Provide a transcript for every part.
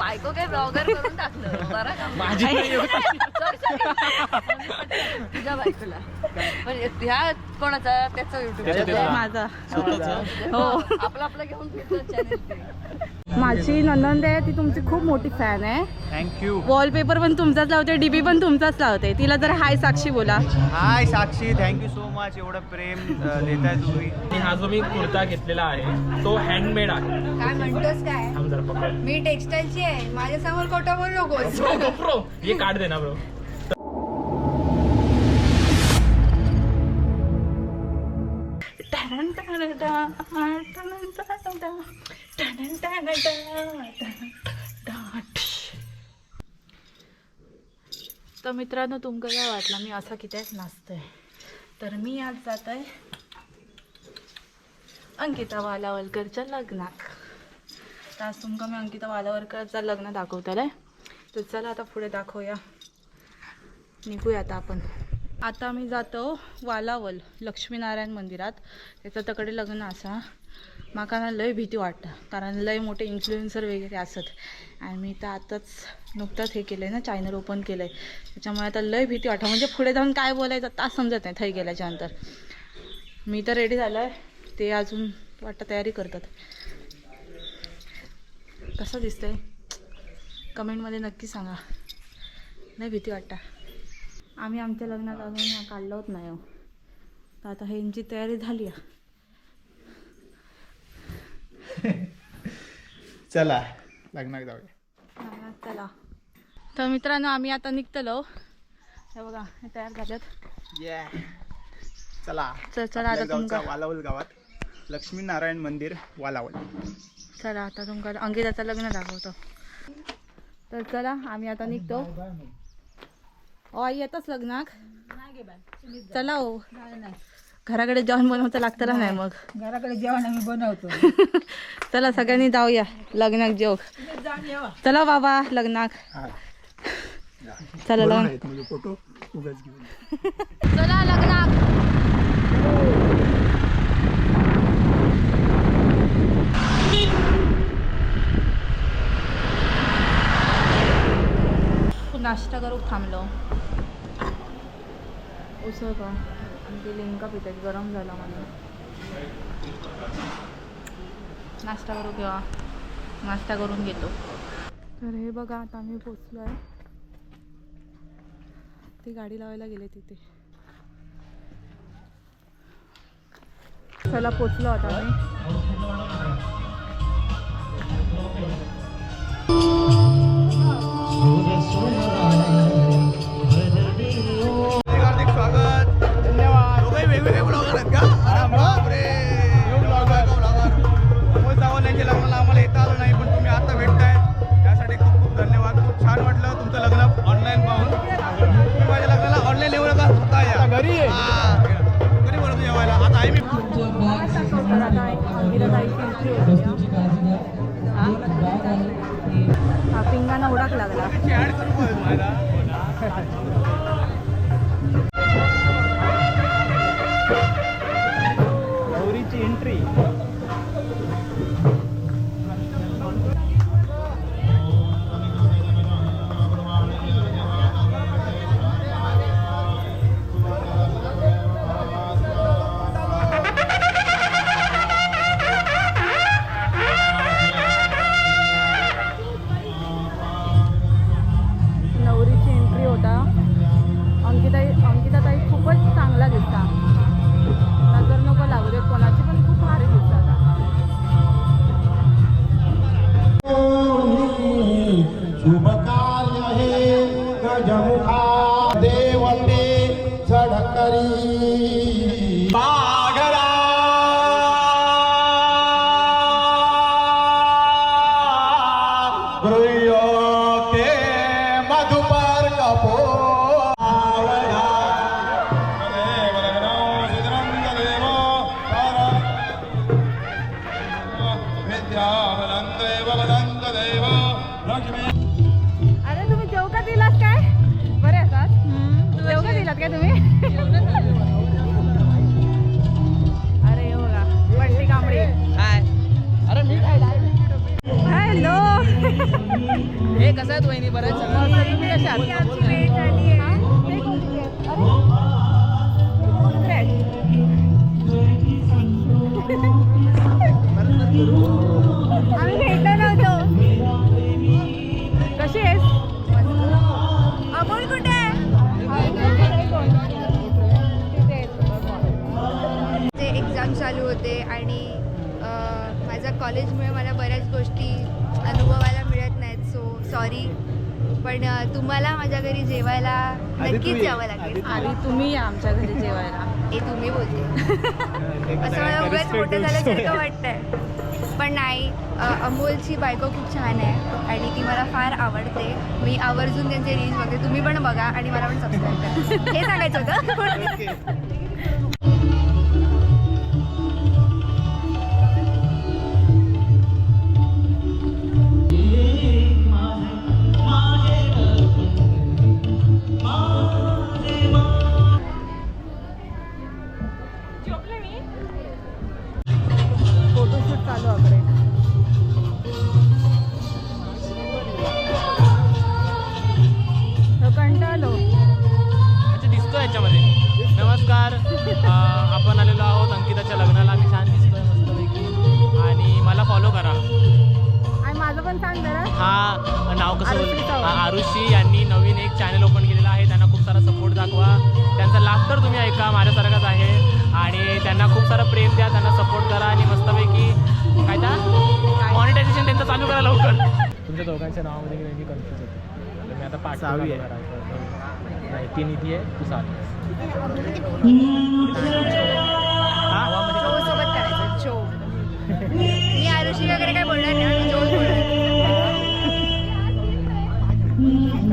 बायको काय ब्लॉगर करून टाकलं बरं का माझी नाही होत. Sorry, sorry. तुझ्या बायकोला पण ह्या कोणाचा त्याचा युट्यूब त्याचा. माझा स्वतःचं. हो आपलं आपलं घेऊन फिरतो चॅनल ते माझी ननंद आहे ती तुमची खूप मोठी फॅन आहे. थँक्यू वॉलपेपर पण तुमचाच लावते डीबी पण तुमचाच लावते. तिला जर हाय साक्षी बोला. Hi Sakshi. Thank you so much एवढं प्रेम देताय तुम्ही. आणि हा जो मी कुर्ता घेतलेला आहे तो हँडमेड आहे. काय म्हणतोस काय? थांब जरा पकड मी टेक्सटाईलची आहे. माझ्यासमोर खोटं बोलू नकोस ब्रो ब्रो हे कार्ड दे ना ब्रो तर मित्रांनो तुमका काय वाटलं मी असं कित्याच नाचतोय? तर मी आज जात आहे अंकिता वालावलकरच्या लग्नात तर आज तुमका मी अंकिता वालावलकरचं लग्न दाखवतलं तर चला आता पुढे दाखवूया. निघूया आता आपण. आता मी जातो वालावल लक्ष्मीनारायण मंदिरात. त्याचं तकडे लग्न असा. म्हाका ना लय भीती वाटतं कारण लय मोठे इन्फ्लुएन्सर वगैरे असत. आणि मी तर आताच नुकतंच हे केलं आहे ना चॅनल ओपन केलं आहे त्याच्यामुळे आता लय भीती वाटतं. म्हणजे पुढे जाऊन काय बोलायचं तास समजत नाही थै गेल्याच्यानंतर. मी तर रेडी झालं आहे ते अजून वाटतं तयारी करतात. कसं दिसतंय? कमेंटमध्ये नक्की सांगा. नाही भीती वाटतं. आम्ही आमच्या लग्नात अजून काढलोच नाही हो. तर आता ह्यांची तयारी झाली आहे. चला लग्नात जाऊया. हा, चला. तर मित्रांनो आम्ही आता निघतलो. हे बघा हे तयार झालेत. ये चला. चल चला आता तुमका वालावल गावात लक्ष्मीनारायण मंदिर वालावल. चला आता तुमका अंकिताचं लग्न दाखवतो. तर चला आम्ही आता निघतो. ओ आई येतच लग्नाक? चला हो. घराकडे जेवण बनवतं लागतं ना नाही मग? घराकडे जेवण आम्ही बनवतो. चला सगळ्यांनी जाऊया लग्नाक जेव चला बाबा लग्नाक. चला लग्न. फोटो उगाच घेऊन. चला लग्नाक. नाश्ता करूक थांबलो. उसळ का? आणि ते लिंका पितात गरम झाला म्हणून. नाश्ता करू किंवा नाश्ता करून घेतो. तर हे बघा आता आम्ही पोचलो आहे. ते गाडी लावायला गेले तिथे. चला पोचलो आता आम्ही. हा. पिंगाना उडाक लागला कसा बऱ्याच तुम्ही कशा पण तुम्हाला माझ्या घरी जेवायला नक्कीच यावं लागेल. आधी तुम्ही या आमच्या घरी जेवायला. हे तुम्ही बोलते. असं मला उगाच मोठं झाल्यासारखं वाटतंय. पण नाही अमोलची बायको खूप छान आहे आणि ती मला फार आवडते. मी आवर्जून त्यांचे रील्स बघते तुम्ही पण बघा आणि मला पण सबस्क्राईब करा. हे सांगायचं होतं. पण सांग जरा. हा नाव कसं आरुषी यांनी नवीन एक चॅनल ओपन केलेलं आहे. त्यांना खूप सारा सपोर्ट दाखवा. त्यांचा लाफ्टर तुम्ही ऐका माझ्यासारखाच आहे. आणि त्यांना खूप सारं प्रेम द्या त्यांना सपोर्ट करा आणि मस्तपैकी काय? त्या मॉनिटायझेशन त्यांचं चालू करा लवकर. तुमच्या दोघांच्या नावामध्ये मी नेहमी कन्फ्युज होते. मी आता पाठ सहावी आहे. नाही ती निधी आहे तू सात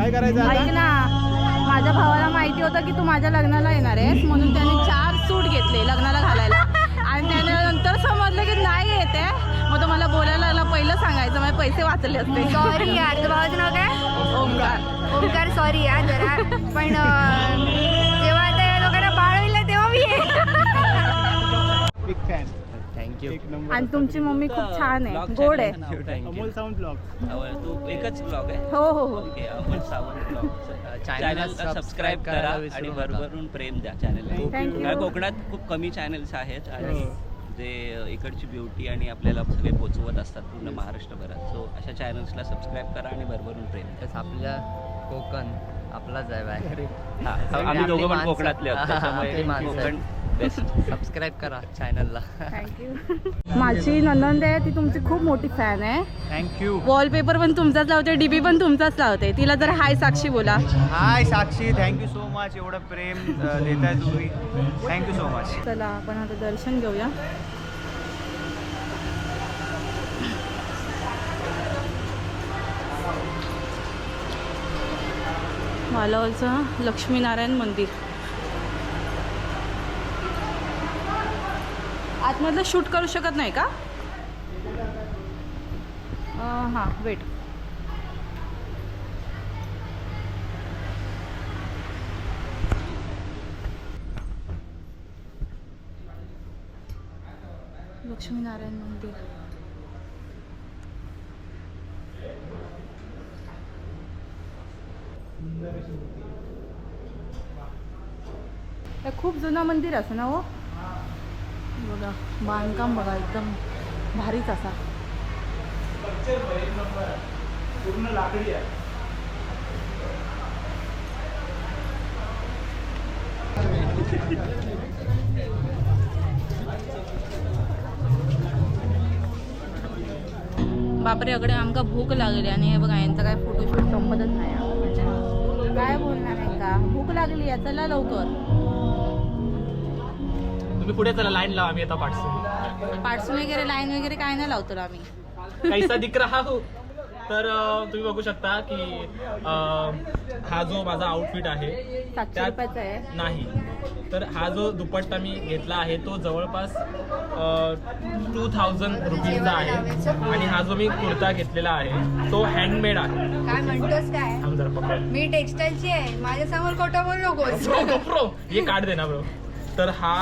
काय करायचं ऐक ना माझ्या भावाला माहिती होतं की तू माझ्या लग्नाला येणार आहेस म्हणून त्याने चार सूट घेतले लग्नाला घालायला. आणि त्याने नंतर समजलं की नाही येते मग तो मला बोलायला लागला पहिलं सांगायचं माझे पैसे वाचले असते. सॉरी यार तुझं भावाचं नाव काय? ओंकार. ओमकार सॉरी यार जरा. पण जेव्हा आता या लोकांना बाळ होईल तेव्हा मी. बिग फॅन थँक्यू एक नंबर आणि तुमची मम्मी खूप छान आहे. गोड आहे. अमोल साऊंड ब्लॉग तू एकच ब्लॉग आहे. हो हो हो. ओके अमोल सावंत ब्लॉग चॅनलला सबस्क्राईब करा आणि भरभरून प्रेम द्या चॅनलला कोकणात खूप कमी चॅनल्स आहेत आणि हो. जे इकडची ब्युटी आणि आपल्याला सगळे पोचवत असतात पूर्ण महाराष्ट्रभरात. सो अशा चॅनल्सला सबस्क्राईब करा आणि भरभरून प्रेम द्या. तस आपल्या कोकण आपलाच आहे बाय. हा, आम्ही आपली दोघं पण. कोकणातले आहोत त्याच्यामुळे. कोकण बेस्ट. सबस्क्राईब करा चॅनलला थँक्यू माझी ननंद आहे ती तुमची खूप मोठी फॅन आहे. थँक्यू वॉलपेपर पण तुमचाच लावते डीबी पण तुमचाच लावते. तिला जर हाय साक्षी बोला. Hi Sakshi thank you so much एवढं प्रेम देताय तुम्ही. थँक्यू सो मच चला आपण आता दर्शन घेऊया. मालावलचं लक्ष्मीनारायण मंदिर. आतमधलं शूट करू शकत नाही का? हां वेट लक्ष्मीनारायण मंदिर. खूप जुनं मंदिर असं ना हो? बघा. बांधकाम बघा एकदम भारीच असा. पूर्ण लाकडी आहे. बापरे अकडे आमका भूक लागली आणि हे बघा यांचा काय फोटोशूट संपतच नाही. काय बोलणार आहे का? भूक लागली आहे चला लवकर. तुम्ही पुढे चला लाईन लावा आम्ही आता पाठसून पार्सल वगैरे लाईन वगैरे काय नाही लावतो आम्ही. कैसा दिख रहा हो? तर तुम्ही बघू शकता की हा जो माझा आउटफिट आहे त्यात- नाही. तर हा जो दुपट्टा मी घेतला आहे तो जवळपास टू थाउजंड रुपीजचा आहे. आणि हा जो मी कुर्ता घेतलेला आहे तो हँडमेड आहे. काय म्हणतोस काय? मी टेक्स्टाईलची आहे. माझ्यासमोर खोटं बोल ब्रो हे कार्ड दे ना ब्रो तर हा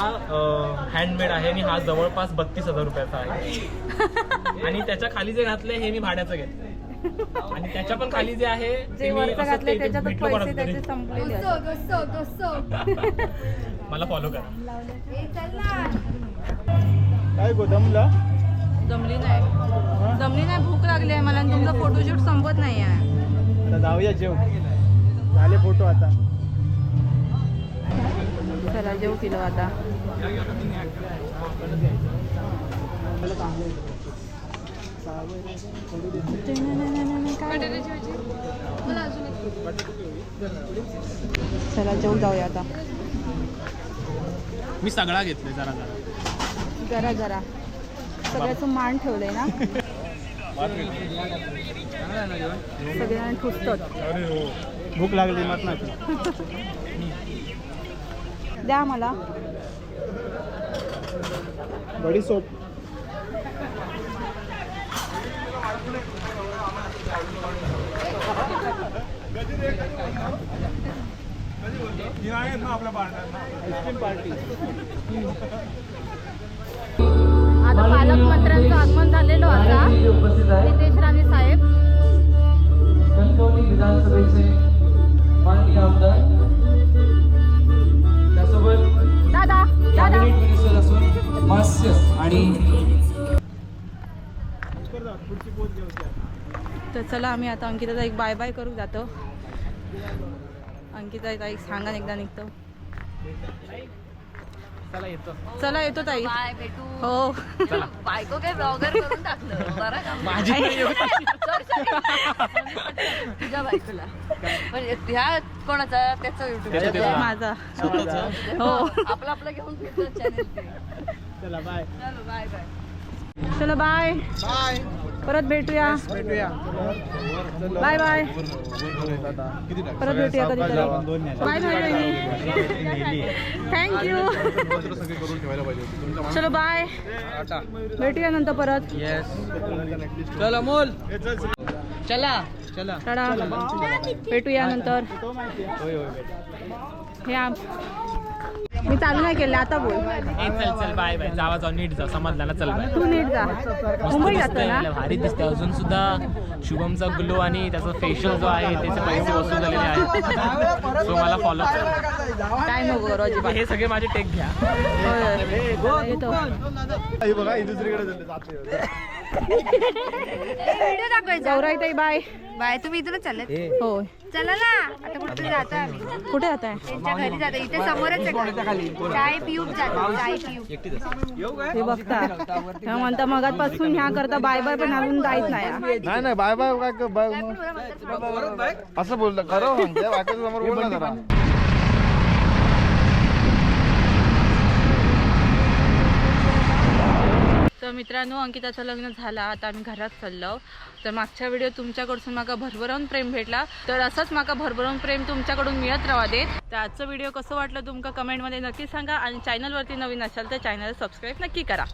हँडमेड आहे आणि हा जवळपास बत्तीस हजार रुपयाचा आहे. आणि त्याच्याखाली जे घातलंय हे मी भाड्याचं घेतलंय आणि त्याच्या पण खाली जे आहे ते मी घातलं भेटलो कोणाचं तरी. मला फॉलो करा. ए, चल ना. काय गोदामला जमली नाही. जमली नाही भूक लागली आहे मला आणि तुमचा फोटोशूट संपत नाही आहे. आता जाऊया जेव झाले फोटो आता. चला जेव किलो आता. चला जेव जाऊया आता. मी सगळा घेतलोय जरा जरा. जरा जरा. सगळ्याचं मान ठेवलंय ना? सगळ्यांना ठुसतात. भूक लागली मत द्या मला बडी सोप. आता पालकमंत्र्यांचं आगमन झालेलं आता. नितेश राणे साहेब. कणकवली विधानसभेचे माननीय आमदार कॅबिनेट मिनिस्टर असून मास्य आणि तर चला आम्ही आता अंकिताचा एक बाय बाय करू जातो. अंकिता ताई सांगा एकदा निघतो. चला येतो. चला येतो ताई. बाय भेटू हो. बायको काय ब्लॉगर करून टाकलं? बरं का? माझी. तुझ्या बायकोला. पण ह्या कोणाचा? त्याचा त्याचा युट्यूब. माझा. हो हो. आपलं आपलं घेऊन फिरतो चॅनल चला बाय चलो बाय बाय चलो बाय बाय परत भेटूया. भेटूया. बाय बाय परत भेटूया कधीतरी. न्यायचे. बाय बाय थँक्यू चलो बाय भेटूया नंतर परत. चल अमोल चला. टाटा भेटूया नंतर. हे आम- मी चालू नाही केलं आता बोल. चल चल बाय बाय. जावा जाऊ नीट जा. समजला ना? चल बाय. तू नीट जा. मुंबई जातो ना? भारी दिसते अजून सुद्धा शुभमचा ग्लो आणि त्याचा फेशियल जो आहे त्याचे पैसे वसूल झालेले आहेत. सो मला फॉलो करा. काय नको अजिबात हे सगळे माझे टेक घ्या. बघा ही दुसरीकडे व्हिडिओ दाखवायचा. गौराई ताई बाय. बाय तुम्ही इथूनच चालले. हो. चला ना आता कुठे जातो आम्ही? कुठे आता? त्यांच्या घरी जातो इथे समोरच आहे चाय पिऊन जातो चाय पिऊ हे बघता. तेव्हा म्हणता मगातपासून ह्या करता बाय बाय पण अजून जायच नाही. नाही नाही बाय बाय काय बाय. असं बोललं खरं म्हणते बायकोच्या समोर बोल ना जरा. तर मित्रांनो अंकिताचं लग्न झालं. आता आम्ही घरात चाललो. तर मागच्या व्हिडिओ तुमच्याकडसून माका भरभरून प्रेम भेटला. तर असंच माका भरभरून प्रेम तुमच्याकडून मिळत राहा दे तर आजचं व्हिडिओ कसं वाटलं तुमका कमेंटमध्ये नक्की सांगा. आणि चॅनलवरती नवीन असाल तर चॅनल सबस्क्राईब नक्की करा.